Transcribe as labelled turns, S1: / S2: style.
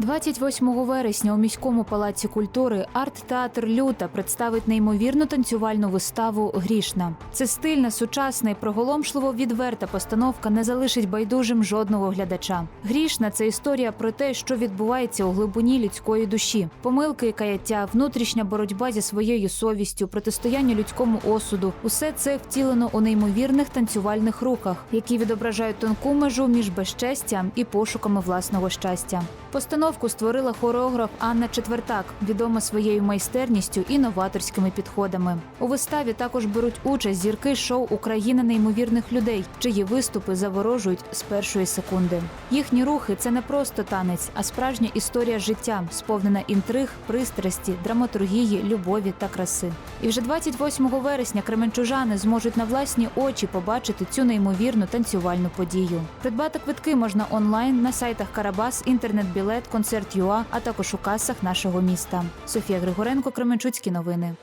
S1: 28 вересня у міському палаці культури арт-театр Люта представить неймовірну танцювальну виставу Грішна. Це стильна, сучасна і проголомшливо відверта постановка не залишить байдужим жодного глядача. Грішна це історія про те, що відбувається у глибині людської душі, помилки і каяття, внутрішня боротьба зі своєю совістю, протистояння людському осуду. Усе це втілено у неймовірних танцювальних руках, які відображають тонку межу між безчестям і пошуками власного щастя. Постановку створила хореограф Анна Четвертак, відома своєю майстерністю і новаторськими підходами. У виставі також беруть участь зірки шоу Україна неймовірних людей, чиї виступи заворожують з першої секунди. Їхні рухи це не просто танець, а справжня історія життя, сповнена інтриг, пристрасті, драматургії, любові та краси. І вже 28 вересня кременчужани зможуть на власні очі побачити цю неймовірну танцювальну подію. Придбати квитки можна онлайн на сайтах Карабас, інтернет-білет, концерт ЮА, а також у касах нашого міста. Софія Григоренко, Кременчуцькі новини.